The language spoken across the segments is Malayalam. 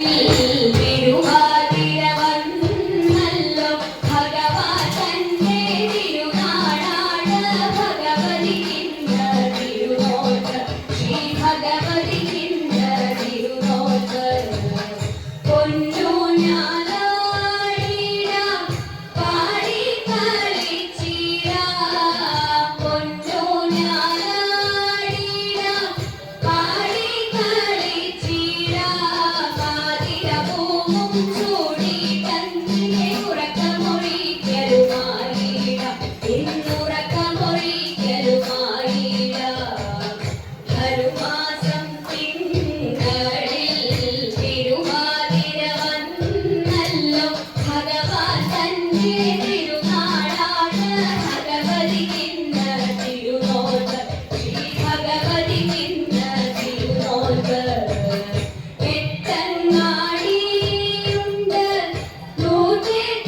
第 一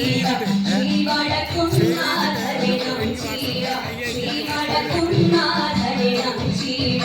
ശ്രീവടക്കുന്നാഥരണം ചെയ്യ ശ്രീവടക്കുന്നാഥരണം ചെയ്യ